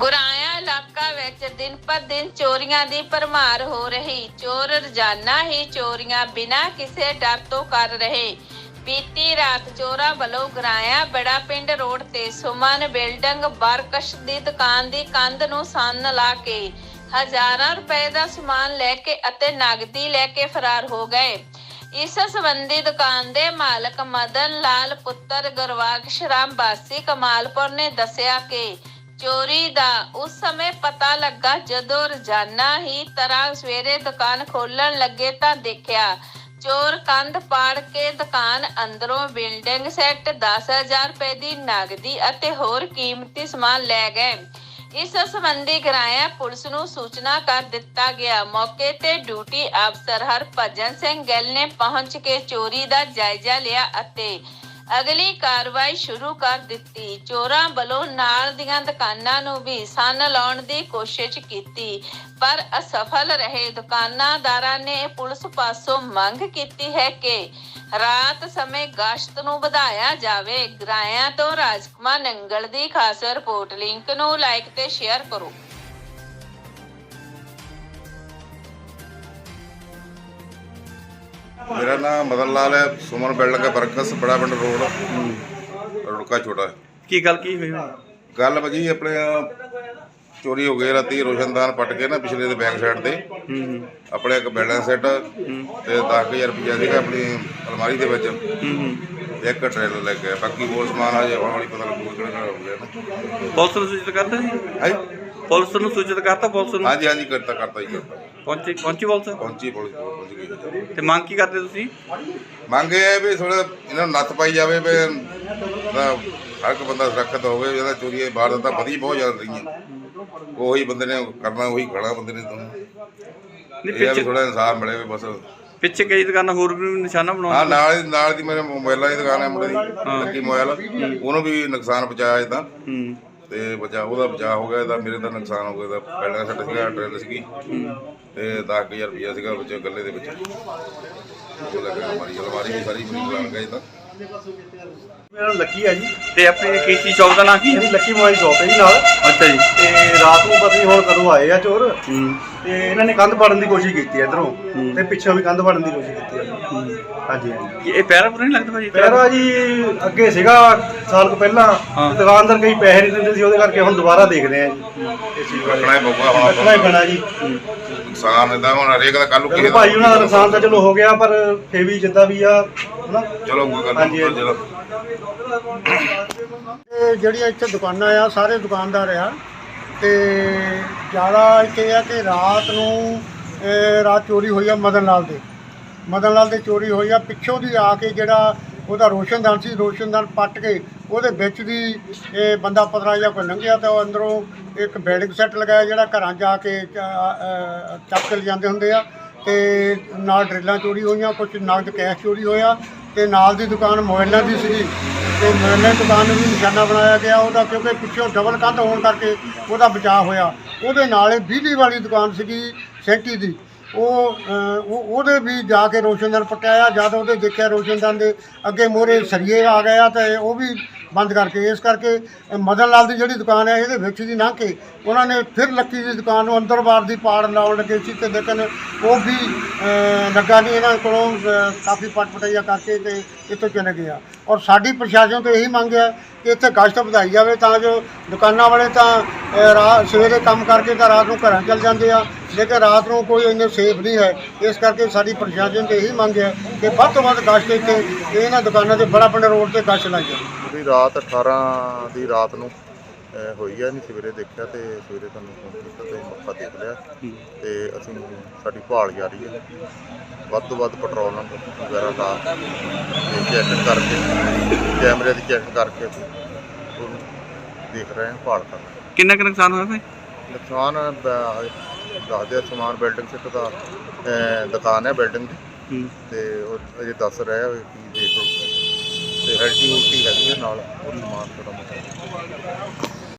ਗੁਰਾਇਆ ਇਲਾਕਾ ਵਿੱਚ ਦਿਨ ਪਰ ਦਿਨ ਚੋਰੀਆਂ ਦੀ ਭਰਮਾਰ ਹੋ ਰਹੀ। ਚੋਰ ਰੋਜ਼ਾਨਾ ਹੀ ਚੋਰੀਆਂ ਬਿਨਾਂ ਕਿਸੇ ਡਰ ਤੋਂ ਕਰ ਰਹੇ। ਬੀਤੀ ਰਾਤ ਚੋਰਾਂ ਵੱਲੋਂ ਗੁਰਾਇਆ ਬੜਾ ਪਿੰਡ ਰੋਡ ਤੇ ਸੁਮਨ ਬਿਲਡਿੰਗ, ਬਰਕਸ਼ ਦੀ ਦੁਕਾਨ ਦੀ ਕੰਧ ਨੂੰ ਸੰਨ ਲਾ ਕੇ ਹਜ਼ਾਰਾਂ ਰੁਪਏ ਦਾ ਸਮਾਨ ਲੈ ਕੇ ਅਤੇ ਨਗਦੀ ਲੈ ਕੇ ਫਰਾਰ ਹੋ ਗਏ। ਇਸ ਸੰਬੰਧੀ ਦੁਕਾਨ ਦੇ ਮਾਲਕ ਮਦਨ ਲਾਲ ਪੁੱਤਰ ਗੁਰਵਾਕਸ਼ ਸ਼ਰਾਮ ਵਾਸੀ ਕਮਾਲਪੁਰ ਨੇ ਦੱਸਿਆ ਕਿ ਚੋਰੀ ਦਾ ਉਸ ਸਮੇਂ ਪਤਾ ਲੱਗਾ ਜਦੋਂ ਰੋਜ਼ਾਨਾ ਹੀ ਤਰ੍ਹਾਂ ਸਵੇਰੇ ਦੁਕਾਨ ਖੋਲਣ ਲੱਗੇ ਤਾਂ ਦੇਖਿਆ, ਚੋਰ ਕੰਧ ਪਾੜ ਕੇ ਦੁਕਾਨ ਅੰਦਰੋਂ ਬਿਲਡਿੰਗ ਸੈੱਟ 10000 ਰੁਪਏ ਦੀ ਨਗਦੀ ਅਤੇ ਹੋਰ ਕੀਮਤੀ ਸਮਾਨ ਲੈ ਗਏ। ਇਸ ਸੰਬੰਧੀ ਗਰਾਇਆ ਪੁਲਿਸ ਨੂੰ ਸੂਚਨਾ ਕਰ ਦਿੱਤਾ ਗਿਆ। ਮੌਕੇ ਤੇ ਡਿਊਟੀ ਅਫਸਰ ਹਰਭਜਨ ਸਿੰਘ ਗਿੱਲ ਨੇ ਪਹੁੰਚ ਕੇ ਚੋਰੀ ਦਾ ਜਾਇਜ਼ਾ ਲਿਆ ਅਤੇ ਅਗਲੀ ਕਾਰਵਾਈ ਸ਼ੁਰੂ ਕਰ ਦਿੱਤੀ। ਚੋਰਾਂ ਵੱਲੋਂ ਨਾਲ ਦੀਆਂ ਦੁਕਾਨਾਂ ਨੂੰ ਵੀ ਸੰਨ ਲਾਉਣ ਦੀ ਕੋਸ਼ਿਸ਼ ਕੀਤੀ, ਪਰ ਅਸਫਲ ਰਹੇ। ਦੁਕਾਨਾਦਾਰਾਂ ਨੇ ਪੁਲਿਸ ਪਾਸੋਂ ਮੰਗ ਕੀਤੀ ਹੈ ਕਿ ਰਾਤ ਸਮੇਂ ਗਸ਼ਤ ਨੂੰ ਵਧਾਇਆ ਜਾਵੇ। ਗਰਾਇਆਂ ਤੋਂ ਰਾਜਕੁਮਾਰ ਨੰਗਲ ਦੀ ਖਾਸ ਰਿਪੋਰਟ। ਲਿੰਕ ਨੂੰ ਲਾਈਕ ਤੇ ਸ਼ੇਅਰ ਕਰੋ। ਮੇਰਾ ਨਾਮ ਮਦਨ ਲਾਲ ਹੈ ਸੁਮਨ ਬਿਲਡਿੰਗ ਹੈ ਬਰਕਸ ਬੜਾ ਪਿੰਡ ਰੋਡ। ਰੁੜਕਾ ਛੋਟਾ। ਕੀ ਗੱਲ ਕੀ ਹੋਈ? ਗੱਲ ਭਾਜੀ ਆਪਣੇ ਚੋਰੀ ਹੋ ਗਈ ਰਾਤੀ ਰੋਸ਼ਨਦਾਨ ਪਟ ਕੇ ਨਾ ਪਿਛਲੇ ਦੇ ਬੈਕ ਸਾਈਡ ਤੇ। ਆਪਣੇ ਇੱਕ ਬਿਲਡਿੰਗ ਸੈੱਟ ਤੇ 10000 ਰੁਪਇਆ ਸੀਗਾ ਆਪਣੀ ਅਲਮਾਰੀ ਦੇ ਵਿੱਚ। ਇੱਕ ਟ੍ਰੇਲਰ ਲੈ ਕੇ ਬਾਕੀ ਹੋਰ ਸਮਾਨ ਹਜੇ ਹੌਲੀ ਹੌਲੀ ਪਤਾ ਲੱਗੂ ਕਿਹੜਾ ਕਿਹੜਾ ਹੋ ਗਿਆ ਨਾ। ਪੁਲਿਸ ਨੂੰ ਸੂਚਿਤ ਕਰਤਾ ਜੀ? ਹਾਂਜੀ ਪੁਲਿਸ ਨੂੰ ਸੂਚਿਤ ਕਰਤਾ ਪੁਲਿਸ ਨੂੰ? ਹਾਂਜੀ ਹਾਂਜੀ ਕਰਤਾ ਕਰਤਾ ਹੀ ਕਰਤਾ। ਪਹੁੰਚੀ ਪਹੁੰਚੀ ਪੁਲਿਸ? ਪਹੁੰਚੀ ਪੁਲਿਸ ਪਹੁੰਚ ਗਈ। ਤੇ ਮੰਗ ਕੀ ਕਰਦੇ ਤੁਸੀਂ? ਮੰਗ ਇਹ ਹੈ ਵੀ ਥੋੜਾ ਇਹਨਾਂ ਨੂੰ ਨੱਥ ਪਾਈ ਜਾਵੇ ਵੀ ਹਰ ਇੱਕ ਬੰਦਾ ਸੁਰੱਖਿਅਤ ਹੋਵੇ ਜਿਹਦਾ ਚੋਰੀ ਬਾਹਰ ਤਾਂ ਵਧੀ ਬਹੁਤ ਜ਼ਿਆਦਾ ਰਹੀਆਂ। ਉਹੀ ਬੰਦੇ ਨੇ ਕਰਨਾ ਉਹੀ ਖਾਣਾ ਬੰਦੇ ਨੇ ਤਾਂ ਨਹੀਂ ਇਹ ਆ ਵੀ ਪਿੱਛੇ ਥੋੜਾ ਇਨਸਾਫ ਮਿਲੇ ਵੀ ਬਸ। ਪਿੱਛੇ ਕਈ ਦੁਕਾਨਾਂ ਹੋਰ ਵੀ ਨਿਸ਼ਾਨਾ ਹਾਂ ਬਣਾਉਣ ਨਾਲ ਨਾਲ ਦੀ ਮੇਰੇ ਮੋਬਾਈਲਾਂ ਦੀ ਦੁਕਾਨ ਹੈ ਮੁੰਡੇ ਦੀ ਲੱਕੀ ਮੋਬਾਈਲ। ਉਹਨੂੰ ਵੀ ਨੁਕਸਾਨ ਪਹੁੰਚਾਇਆ ਇਹਦਾ। ਹੂੰ। ਤੇ ਬਚਾ ਉਹਦਾ ਬਚਾ ਹੋ ਗਿਆ ਇਹਦਾ ਮੇਰੇ ਦਾ ਨੁਕਸਾਨ ਹੋ ਗਿਆ ਇਹਦਾ ਪਹਿਲਾਂ ਸੱਟ ਸੀਗਾ ਡਰਿਲ ਸੀਗੀ। ਤੇ 10000 ਰੁਪਇਆ ਸੀਗਾ ਵਿੱਚ ਗੱਲੇ ਦੇ ਵਿੱਚ। ਉਹ ਲੱਗਾ ਅਲਮਾਰੀ ਅਲਮਾਰੀ ਵੀ ਸਾਰੀ ਬਣੀ ਬਣਾ ਗਈ ਤਾਂ। ਮੇਰਾ ਨਾਮ ਲੱਕੀ ਹੈ ਜੀ। ਤੇ ਆਪਣੀ ਕੇਸੀ ਚੌਕ ਦਾ ਨਾਂ ਕੀ ਹੈ? ਇਹਦੀ ਲੱਕੀ ਮੋਬਾਈਲ ਸ਼ਾਪ ਹੈ ਜੀ ਨਾਲ। ਅੱਛਾ ਜੀ। ਤੇ ਰਾਤ ਨੂੰ ਪਤਾ ਨਹੀਂ ਹੁਣ ਕਦੋਂ ਆਏ ਆ ਚੋਰ। ਹੂੰ। ਤੇ ਇਹਨਾਂ ਨੇ ਕੰਧ ਪਾੜਨ ਦੀ ਕੋਸ਼ਿਸ਼ ਕੀਤੀ ਇਧਰੋਂ। ਤੇ ਪਿੱਛੋਂ ਵੀ ਕੰਧ ਪਾੜਨ ਦੀ ਕੋਸ਼ਿਸ਼ ਕੀਤੀ ਹੈ। ਹਾਂਜੀ ਹਾਂਜੀ। ਕੀ ਇਹ ਪੈਰਾ ਪੂਰਾ ਨਹੀਂ ਲੱਗਦਾ ਭਾਜੀ? ਪਹਿਰਾ ਜੀ ਅੱਗੇ ਸੀਗਾ ਸਾਲ ਕੁ ਪਹਿਲਾਂ। ਹਾਂ। ਦੁਕਾਨਦਾਰ ਕਈ ਪੈਸੇ ਨਹੀਂ ਦਿੰਦੇ ਸੀ ਉਹਦੇ ਕਰਕੇ ਹੁਣ ਦੁਬਾਰਾ ਦੇਖਦੇ ਆ ਜੀ। ਇਹ ਚੀਜ਼ ਬਾਰੇ ਰੱਖਣਾ ਹੀ ਪਊਗਾ ਹੁਣ ਰੱਖਣਾ ਹੀ ਪੈਣਾ ਜੀ। ਨੁਕਸਾਨ ਇਹਦਾ ਹੁਣ ਹਰੇਕ ਦਾ ਕੱਲੂ ਚਲੋ ਭਾਈ ਉਹਨਾਂ ਦਾ ਨੁਕਸਾਨ ਤਾਂ ਚਲੋ ਹੋ ਗਿਆ ਪਰ ਫੇ ਵੀ ਜਿੱਦਾਂ ਵੀ ਆ ਹਨਾ ਚਲੋ ਕੋਈ ਗੱਲ ਹਾਂਜੀ, ਨਹੀਂ ਹਾਂਜੀ। ਚਲੋ ਇਹ ਜਿਹੜੀਆਂ ਇੱਥੇ ਦੁਕਾਨਾਂ ਆ ਸਾਰੇ ਦੁਕਾਨਦਾਰ ਆ। ਤੇ ਜ਼ਿਆਦਾ ਇੱਥੇ ਇਹ ਆ ਕਿ ਰਾਤ ਨੂੰ ਇਹ ਰਾਤ ਚੋਰੀ ਹੋਈ ਆ ਮਦਨ ਲਾਲ ਦੇ। ਮਦਨ ਲਾਲ ਦੇ ਚੋਰੀ ਹੋਈ ਆ ਪਿੱਛੋਂ ਦੀ ਆ ਕੇ ਜਿਹੜਾ ਉਹਦਾ ਰੋਸ਼ਨਦਾਨ ਸੀ ਰੋਸ਼ਨਦਾਨ ਪੱਟ ਕੇ ਉਹਦੇ ਵਿੱਚ ਦੀ ਇਹ ਬੰਦਾ ਪਤਰਾ ਜਿਹਾ ਕੋਈ ਲੰਘਿਆ ਤਾਂ ਉਹ ਅੰਦਰੋਂ ਇੱਕ ਬੈਡਿੰਗ ਸੈੱਟ ਲਗਾਇਆ ਜਿਹੜਾ ਘਰਾਂ ਜਾ ਕੇ ਚ- ਅ, ਚੱਕ ਕੇ ਲਿਜਾਂਦੇ ਹੁੰਦੇ ਆ। ਤੇ ਨਾਲ ਡਰਿੱਲਾਂ ਚੋਰੀ ਹੋਈਆਂ ਕੁਝ ਨਗਦ ਕੈਸ਼ ਚੋਰੀ ਹੋਇਆ। ਤੇ ਨਾਲ ਦੀ ਦੁਕਾਨ ਮੋਬਾਈਲਾਂ ਦੀ ਸੀਗੀ ਤੇ ਮੋਬਾਈਲਾਂ ਦੀ ਦੁਕਾਨ ਨੂੰ ਵੀ ਨਿਸ਼ਾਨਾ ਬਣਾਇਆ ਗਿਆ, ਉਹਦਾ ਕਿਉਂਕਿ ਪਿੱਛੋਂ ਡਬਲ ਕੰਧ ਹੋਣ ਕਰਕੇ ਉਹਦਾ ਬਚਾਅ ਹੋਇਆ। ਉਹਦੇ ਨਾਲ ਇਹ ਬਿਜਲੀ ਵਾਲੀ ਦੁਕਾਨ ਸੀਗੀ ਸੈਂਟੀ ਦੀ। ਉਹ ਉਹਦੇ ਵੀ ਜਾ ਕੇ ਰੋਸ਼ਨਦਾਨ ਪਟਾਇਆ ਜਦ ਉਹਦੇ ਦੇਖਿਆ ਰੋਸ਼ਨਦਾਨ ਦੇ ਅੱਗੇ ਮੋਰੇ ਸਰੀਏ ਆ ਗਿਆ ਤੇ ਉਹ ਵੀ ਬੰਦ ਕਰਕੇ, ਇਸ ਕਰਕੇ ਮਦਨ ਲਾਲ ਦੀ ਜਿਹੜੀ ਦੁਕਾਨ ਹੈ, ਇਹਦੇ ਵਿੱਚ ਦੀ ਲੰਘ ਕੇ ਉਹਨਾਂ ਨੇ ਫਿਰ ਲੱਕੀ ਦੀ ਦੁਕਾਨ ਨੂੰ ਅੰਦਰ ਬਾਹਰ ਦੀ ਪਾੜ ਲਾਉਣ ਲੱਗੇ ਸੀ ਤੇ ਲੇਕਿਨ ਉਹ ਵੀ ਲੱਗਾ ਨਹੀਂ, ਇਹਨਾਂ ਕੋਲੋਂ ਕਾਫੀ ਪਟ ਪਟਾਈਆ ਕਰਕੇ ਤੇ ਇੱਥੋਂ ਚਲੇ ਗਿਆ ਔਰ ਸਾਡੀ ਪ੍ਰਸ਼ਾਸਨ ਤੋਂ ਇਹੀ ਮੰਗ ਹੈ ਕਿ ਇੱਥੇ ਗਸ਼ਤ ਵਧਾਈ ਜਾਵੇ ਤਾਂ ਜੋ ਦੁਕਾਨਾਂ ਵਾਲੇ ਤਾਂ ਅ, ਰਾਤ ਸਵੇਰੇ ਕੰਮ ਕਰਕੇ ਤਾਂ ਰਾਤ ਨੂੰ ਘਰਾਂ ਚਲ ਜਾਂਦੇ ਆ। ਲੇਕਿਨ ਰਾਤ ਨੂੰ ਕੋਈ ਇੰਨੇ ਸੇਫ ਨਹੀਂ ਹੈ। ਇਸ ਕਰਕੇ ਸਾਡੀ ਪ੍ਰਸ਼ਾਸਨ ਤੋਂ ਇਹੀ ਮੰਗ ਹੈ ਕਿ ਵੱਧ ਤੋਂ ਵੱਧ ਗਸ਼ਤ ਇੱਥੇ ਇਹਨਾਂ ਦੁਕਾਨਾਂ ਤੇ ਬੜਾ ਪਿੰਡ ਰੋਡ ਤੇ ਗਸ਼ਤ ਲਾਈ ਜਾਵੇ ਰਾਤ 18 ਦੀ ਰਾਤ ਨੂੰ ਹੋਈ ਆ ਨਹੀਂ ਸਵੇਰੇ ਦੇਖਿਆ ਤੇ ਸਵੇਰੇ ਤੁਹਾਨੂੰ ਫੋਨ ਕੀਤਾ ਤੇ ਮੌਕਾ ਦੇਖ ਲਿਆ ਤੇ ਅਸੀਂ ਸਾਡੀ ਭਾਲ ਜਾਰੀ ਹੈ ਵੱਧ ਤੋਂ ਵੱਧ ਪੈਟਰੋਲ ਵਗੈਰਾ ਲਾ ਤੇ ਚੈੱਕ ਕਰਕੇ ਕੈਮਰੇ ਦੀ ਚੈੱਕ ਕਰਕੇ ਅਸੀਂ ਉਹਨੂੰ ਦੇਖ ਰਹੇ ਹਾਂ ਭਾਲ ਕਰ ਰਹੇ ਹਾਂ। ਕਿੰਨਾ ਕੁ ਨੁਕਸਾਨ ਹੋਇਆ ਭਾਈ ਨੁਕਸਾਨ ਬ- ਦੱਸਦੇ ਆ ਸਮਾਨ ਬਿਲਡਿੰਗ ਸਿੱਟ ਦਾ ਅਹ, ਦੁਕਾਨ ਹੈ ਬਿਲਡਿੰਗ ਦੀ। ਤੇ ਉਹ ਅਜੇ ਦੱਸ ਰਿਹਾ ਵੀ ਕੀ ਦੇਖੋ। ਤੇ ਹੈਲਟੀ ਉਲਟੀ ਹੈਗੀ ਆ ਨਾਲ ਉਹ ਸਮਾਨ ਥੋੜਾ